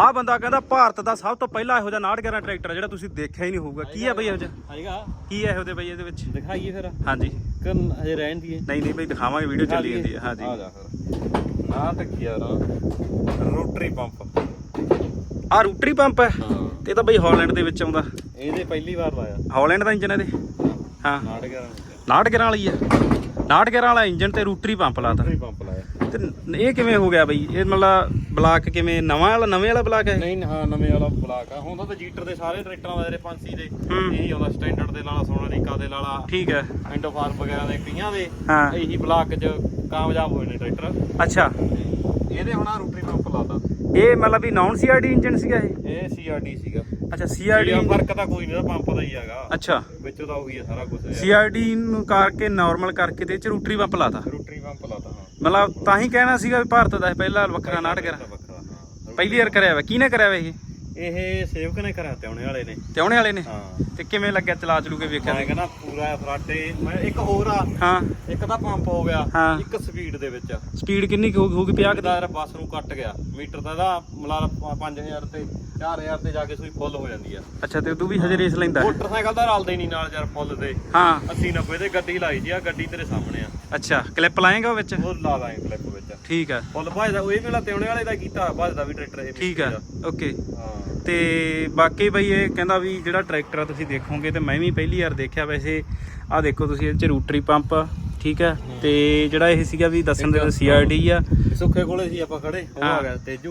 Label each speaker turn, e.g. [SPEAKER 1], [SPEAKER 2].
[SPEAKER 1] ਆਹ ਬੰਦਾ ਕਹਿੰਦਾ ਭਾਰਤ ਦਾ ਸਭ ਤੋਂ ਪਹਿਲਾ ਇਹੋ ਜਿਹਾ 911 ਟਰੈਕਟਰ ਜਿਹੜਾ ਤੁਸੀਂ ਦੇਖਿਆ ਹੀ ਨਹੀਂ ਹੋਊਗਾ। ਕੀ ਹੈ ਬਈ ਇਹੋ ਜਿਹਾ?
[SPEAKER 2] ਹੈਗਾ।
[SPEAKER 1] ਕੀ ਹੈ ਇਹੋ ਜਿਹਾ ਬਈ ਇਹਦੇ ਵਿੱਚ?
[SPEAKER 2] ਦਿਖਾਈਏ ਫਿਰ।
[SPEAKER 1] ਹਾਂਜੀ।
[SPEAKER 2] ਕਿ ਹਜੇ ਰਹਿਣ ਦੀਏ।
[SPEAKER 1] ਨਹੀਂ ਨਹੀਂ ਬਈ ਦਿਖਾਵਾਂਗੇ ਵੀਡੀਓ ਚੱਲੀ ਜਾਂਦੀ ਹੈ
[SPEAKER 2] ਆ
[SPEAKER 1] ਹਾਂਜੀ।
[SPEAKER 2] ਜਾ ਫਿਰ। ਆ ਤੱਕਿਆ ਰਾ ਰੋਟਰੀ ਪੰਪ।
[SPEAKER 1] ਆਹ ਰੂਟਰੀ ਪੰਪ ਹੈ
[SPEAKER 2] ਹਾਂ।
[SPEAKER 1] ਤੇ ਇਹ ਤਾਂ ਬਈ ਹਾਲੈਂਡ ਦੇ ਵਿੱਚ ਆਉਂਦਾ।
[SPEAKER 2] ਇਹਦੇ ਪਹਿਲੀ ਵਾਰ ਲਾਇਆ।
[SPEAKER 1] ਹਾਲੈਂਡ ਦਾ ਇੰਜਨ ਇਹਦੇ? ਹਾਂ।
[SPEAKER 2] ਨਾੜ ਗਿਆ
[SPEAKER 1] 911 ਵਾਲੀ ਹੈ 911 ਵਾਲਾ ਇੰਜਨ ਤੇ ਰੂਟਰੀ ਪੰਪ ਲਾਤਾ।
[SPEAKER 2] ਰੋਟਰੀ ਪੰਪ ਲਾਇਆ।
[SPEAKER 1] ਤੇ ਇਹ ਕਿਵੇਂ ਹੋ ਗਿਆ ਬਈ? ਇਹ ਮਤਲਬ ਬਲਾਕ ਕਿਵੇਂ? ਨਵਾਂ ਵਾਲਾ ਨਵੇਂ ਵਾਲਾ ਬਲਾਕ ਹੈ
[SPEAKER 2] ਨਹੀਂ ਹਾਂ ਨਵੇਂ ਵਾਲਾ ਬਲਾਕ ਆ। ਹੁੰਦਾ ਤਾਂ ਜੀਟਰ ਦੇ ਸਾਰੇ ਟਰੈਕਟਰਾਂ ਦਾ ਜਿਹੜੇ 5C ਦੇ
[SPEAKER 1] ਹੂੰ।
[SPEAKER 2] ਇਹੀ ਆਉਂਦਾ ਸਟੈਂਡਰਡ ਦੇ ਲਾਲਾ ਸੋਨਾਲੀਕਾ ਦੇ ਲਾਲਾ
[SPEAKER 1] ਠੀਕ ਹੈ।
[SPEAKER 2] ਐਂਡੋ ਫਾਰਮ ਵਗੈਰਾ ਦੇ ਕਈਆਂ ਦੇ
[SPEAKER 1] ਹਾਂ।
[SPEAKER 2] ਇਹੀ ਬਲਾਕ 'ਚ ਕਾਮਯਾਬ ਹੋਏ ਨੇ ਟਰੈਕਟਰ।
[SPEAKER 1] ਅੱਛਾ।
[SPEAKER 2] ਇਹਦੇ ਹੁਣ ਰੋਟਰੀ ਪੰਪ ਲਾਤਾ।
[SPEAKER 1] ਇਹ ਮਤਲਬ ਵੀ ਨਾਨ ਸੀਆਰਡੀ ਇੰਜਨ ਸੀਗਾ ਇਹ?
[SPEAKER 2] ਇਹ ਸੀਆਰਡੀ ਸੀਗਾ।
[SPEAKER 1] ਅੱਛਾ
[SPEAKER 2] ਸੀਆਰਡੀ
[SPEAKER 1] ਸੀਆਰਡੀ
[SPEAKER 2] ਫ਼ਰਕ ਤਾਂ ਕੋਈ ਨਹੀਂ ਦਾ ਪੰਪ ਦਾ ਹੀ ਹੈਗਾ।
[SPEAKER 1] ਅੱਛਾ।
[SPEAKER 2] ਵਿੱਚੋਂ ਤਾਂ ਉਹੀ ਹੈ ਸਾਰਾ ਕੁਝ
[SPEAKER 1] ਸੀਆਰਡੀ ਨੂੰ ਕਰਕੇ ਨਾਰਮਲ ਕਰਕੇ ਤੇ ਇਹ ਚ ਰੂਟਰੀ ਪੰਪ ਲਾਤਾ?
[SPEAKER 2] ਰੋਟਰੀ ਪੰਪ ਲਾਤਾ ਹਾਂ।
[SPEAKER 1] ਮਤਲਬ ਤਾਂ ਹੀ ਕਹਿਣਾ ਸੀਗਾ ਵੀ ਭਾਰਤ ਦਾ ਇਹ ਪਹਿਲਾ ਵੱਖਰਾ ਨਾਟਕ
[SPEAKER 2] ਵੱਖਰਾ ਹਾਂ।
[SPEAKER 1] ਪਹਿਲੀ ਵਾਰ ਕਰਿਆ ਵਾ। ਕਿਹਨੇ ਕਰਿਆ ਵਾ ਇਹ?
[SPEAKER 2] ਇਹ ਸੇਵਕ ਨੇ ਕਰਿਆ ਤੇ ਆਉਣੇ ਵਾਲੇ ਨੇ।
[SPEAKER 1] ਤੇ ਆਉਣੇ ਵਾਲੇ ਨੇ?
[SPEAKER 2] ਹਾਂ।
[SPEAKER 1] ਤੇ ਕਿਵੇਂ ਲੱਗਿਆ ਚਲਾ ਚਲੂ ਕੇ ਵੇਖਿਆ
[SPEAKER 2] ਮੈਂ
[SPEAKER 1] ਤੇ
[SPEAKER 2] ਕਹਿੰਦਾ ਪੂਰਾ ਫਰਾਟੇ। ਮੈਂ ਇੱਕ ਹੋਰ ਆ।
[SPEAKER 1] ਹਾਂ।
[SPEAKER 2] ਇੱਕ ਤਾਂ ਪੰਪ ਹੋ ਗਿਆ।
[SPEAKER 1] ਹਾਂ।
[SPEAKER 2] ਇੱਕ ਸਪੀਡ ਦੇ ਵਿੱਚ।
[SPEAKER 1] ਸਪੀਡ ਕਿੰਨੀ ਕੁ ਹੋਊਗੀ? 50
[SPEAKER 2] ਕਿਦਾ ਯਾਰ ਬੱਸ ਨੂੰ ਕੱਟ ਗਿਆ। ਮੀਟਰ ਦਾ ਇਹਦਾ ਮਲਾ 5000 ਤੇ 4000 ਤੇ ਜਾ ਕੇ ਸੂਈ ਫੁੱਲ ਹੋ ਜਾਂਦੀ ਆ।
[SPEAKER 1] ਅੱਛਾ ਤੇ ਤੂੰ ਵੀ ਹਜੇ ਰੇਸ ਲੈਂਦਾ? ਹੈ?
[SPEAKER 2] ਮੋਟਰਸਾਈਕਲ ਦਾ ਰਲਦਾ ਹੀ ਨਹੀਂ ਨਾਲ ਯਾਰ ਫੁੱਲ ਤੇ
[SPEAKER 1] ਹਾਂ।
[SPEAKER 2] 80 90 ਤੇ ਗੱਡੀ ਲਾਈ ਜੀ ਆ ਗੱਡੀ ਤੇਰੇ ਸਾਹਮਣੇ ਆ।
[SPEAKER 1] ਅੱਛਾ ਕਲਿੱਪ ਲਾਏਗਾ ਵਿੱਚ?
[SPEAKER 2] ਉਹ ਲਾ ਦਾਂਗੇ ਕਲਿੱਪ ਵਿੱਚ।
[SPEAKER 1] ਠੀਕ ਹੈ
[SPEAKER 2] ਫੁੱਲ ਭਜਦਾ ਉਹ ਇਹ ਵੇਲਾ ਤਿਉਣੇ ਵਾਲੇ ਦਾ ਕੀਤਾ ਭਜਦਾ ਵੀ ਟਰੈਕਟਰ ਇਹ
[SPEAKER 1] ਠੀਕ ਹੈ ਓਕੇ।
[SPEAKER 2] ਹਾਂ।
[SPEAKER 1] ਤੇ ਬਾਕੀ ਬਈ ਇਹ ਕਹਿੰਦਾ ਵੀ ਜਿਹੜਾ ਟਰੈਕਟਰ ਆ ਤੁਸੀਂ ਦੇਖੋਗੇ ਤੇ ਮੈਂ ਵੀ ਪਹਿਲੀ ਵਾਰ ਦੇਖਿਆ ਵੈਸੇ। ਆਹ ਦੇਖੋ ਤੁਸੀਂ ਇਹ ਚ ਰੂਟਰੀ ਪੰਪ ਠੀਕ ਹੈ। ਤੇ ਜਿਹੜਾ ਇਹ ਸੀਗਾ ਵੀ ਦੱਸਣ ਦੇ ਸੀਆਰਡੀ ਆ।
[SPEAKER 2] ਸੁੱਖੇ ਕੋਲੇ ਸੀ ਆਪਾਂ ਖੜੇ ਉਹ। ਆ ਗਿਆ ਤੇਜੂ।